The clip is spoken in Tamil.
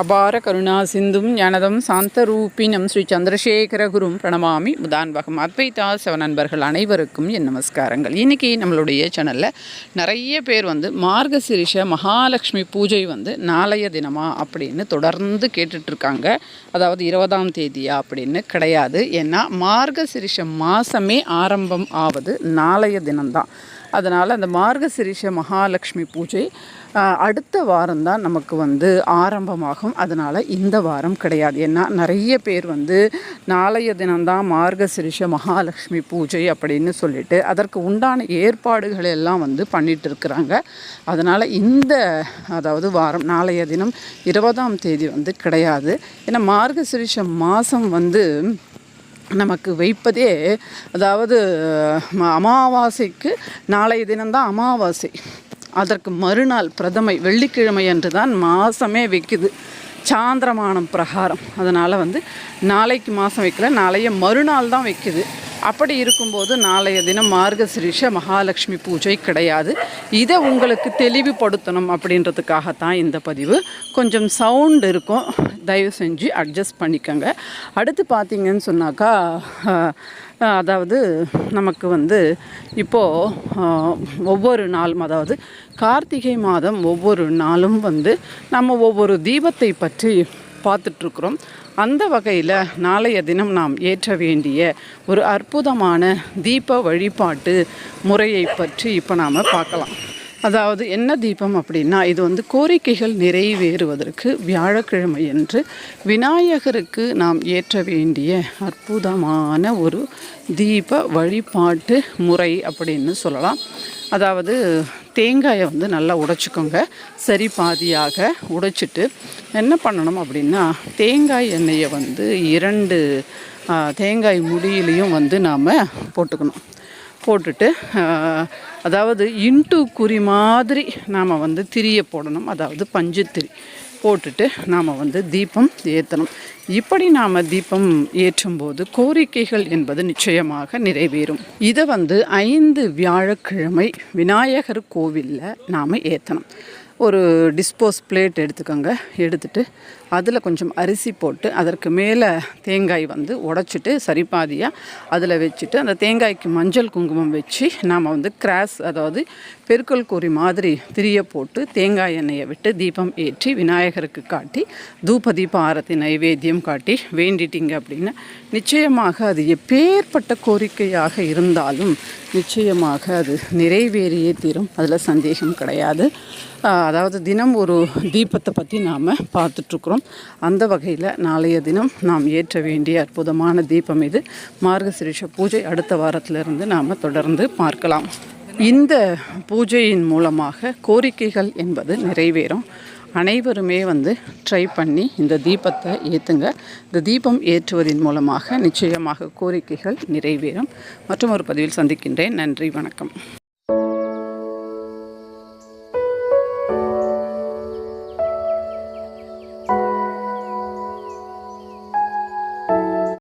அபார கருணா சிந்தும் ஞானதம் சாந்தரூபினம் ஸ்ரீ சந்திரசேகரகுரும் பிரணமாமி முதான்பகம் அத்வைதா சிவ நண்பர்கள் அனைவருக்கும் என் நமஸ்காரங்கள். இன்றைக்கி நம்மளுடைய சேனலில் நிறைய பேர் வந்து மார்கசிரிஷ மகாலட்சுமி பூஜை வந்து நாளைய தினமா அப்படின்னு தொடர்ந்து கேட்டுட்ருக்காங்க. அதாவது இருபதாம் தேதியா அப்படின்னு கிடையாது. ஏன்னா மார்கசிரிஷ மாதமே ஆரம்பம் ஆவது நாளைய தினம்தான். அதனால் அந்த மார்கசிரிஷ மகாலட்சுமி பூஜை அடுத்த அடுத்த வாரம்தான் நமக்கு வந்து ஆரம்பமாகும். அதனால் இந்த வாரம் கிடையாது. ஏன்னா நிறைய பேர் வந்து நாளைய தினம்தான் மார்கசிரிஷ மகாலட்சுமி பூஜை அப்படின்னு சொல்லிட்டு அதற்கு உண்டான ஏற்பாடுகள் எல்லாம் வந்து பண்ணிட்டு இருக்கிறாங்க. அதனால் இந்த அதாவது வாரம் நாளைய தினம் இருபதாம் தேதி வந்து கிடையாது. ஏன்னா மார்கசிரிஷ மாதம் வந்து நமக்கு வைப்பதே அதாவது அமாவாசைக்கு நாளைய தினம்தான் அமாவாசை. அதற்கு மறுநாள் பிரதமை வெள்ளிக்கிழமை அன்று தான் மாதமே வைக்குது. சாந்திரமானம் பிரகாரம். அதனால் வந்து நாளைக்கு மாதம் வைக்கல நாளைய மறுநாள் தான் வைக்குது. அப்படி இருக்கும்போது நாளைய தினம் மார்கசிரிஷ மகாலட்சுமி பூஜை கிடையாது. இதை உங்களுக்கு தெளிவுபடுத்தணும் அப்படின்றதுக்காகத்தான் இந்த பதிவு. கொஞ்சம் சவுண்ட் இருக்கும். தயவு செஞ்சு அட்ஜஸ்ட் பண்ணிக்கோங்க. அடுத்து பார்த்தீங்கன்னு சொன்னாக்கா அதாவது நமக்கு வந்து இப்போது ஒவ்வொரு நாளும் அதாவது கார்த்திகை மாதம் ஒவ்வொரு நாளும் வந்து நம்ம ஒவ்வொரு தீபத்தை பற்றி பார்த்துட்ருக்குறோம். அந்த வகையில் நாளைய தினம் நாம் ஏற்ற வேண்டிய ஒரு அற்புதமான தீப வழிபாட்டு முறையை பற்றி இப்போ நாம் பார்க்கலாம். அதாவது என்ன தீபம் அப்படின்னா இது வந்து கோரிக்கைகள் நிறைவேறுவதற்கு வியாழக்கிழமை என்று விநாயகருக்கு நாம் ஏற்ற வேண்டிய அற்புதமான ஒரு தீப வழிபாட்டு முறை அப்படின்னு சொல்லலாம். அதாவது தேங்காயை வந்து நல்லா உடைச்சிக்கோங்க. சரி பாதியாக உடைச்சிட்டு என்ன பண்ணணும் அப்படின்னா தேங்காய் எண்ணெயை வந்து இரண்டு தேங்காய் முடியிலையும் வந்து நாம் போட்டுக்கணும். போட்டுட்டு அதாவது இன்ட்டு குறி மாதிரி நாம் வந்து திரிய போடணும். அதாவது பஞ்சு திரி. போட்டுட்டு நாம் வந்து தீபம் ஏற்றணும் இப்படி நாம் தீபம் ஏற்றும்போது கோரிக்கைகள் என்பது நிச்சயமாக நிறைவேறும். இதை வந்து ஐந்து வியாழக்கிழமை விநாயகர் கோவிலில் நாம் ஏற்றணும் ஒரு டிஸ்போஸ் பிளேட் எடுத்துக்கோங்க. எடுத்துட்டு அதில் கொஞ்சம் அரிசி போட்டு அதற்கு மேலே தேங்காய் வந்து உடச்சிட்டு சரிபாதியாக அதில் வச்சுட்டு அந்த தேங்காய்க்கு மஞ்சள் குங்குமம் வச்சு நாம் வந்து கிராஸ் அதாவது பெருக்கல் கூறி மாதிரி திரிய போட்டு தேங்காய் எண்ணெயை விட்டு தீபம் ஏற்றி விநாயகருக்கு காட்டி தூப தீப ஆரத்தி நைவேத்தியம் காட்டி வேண்டிட்டீங்க அப்படின்னு நிச்சயமாக அது எப்பேற்பட்ட கோரிக்கையாக இருந்தாலும் நிச்சயமாக அது நிறைவேறியே தீரும். அதில் சந்தேகம் கிடையாது. அதாவது தினம் ஒரு தீபத்தை பற்றி நாம் பார்த்துட்ருக்குறோம். அந்த வகையில் நாளைய தினம் நாம் ஏற்ற வேண்டிய அற்புதமான தீபம் இது. மார்கசிரிஷ பூஜை அடுத்த வாரத்திலிருந்து நாம் தொடர்ந்து பார்க்கலாம். இந்த பூஜையின் மூலமாக கோரிக்கைகள் என்பது நிறைவேறும். அனைவருமே வந்து ட்ரை பண்ணி இந்த தீபத்தை ஏற்றுங்க இந்த தீபம் ஏற்றுவதன் மூலமாக நிச்சயமாக கோரிக்கைகள் நிறைவேறும். மற்றும் ஒரு பதிவில் சந்திக்கின்றேன். நன்றி வணக்கம்.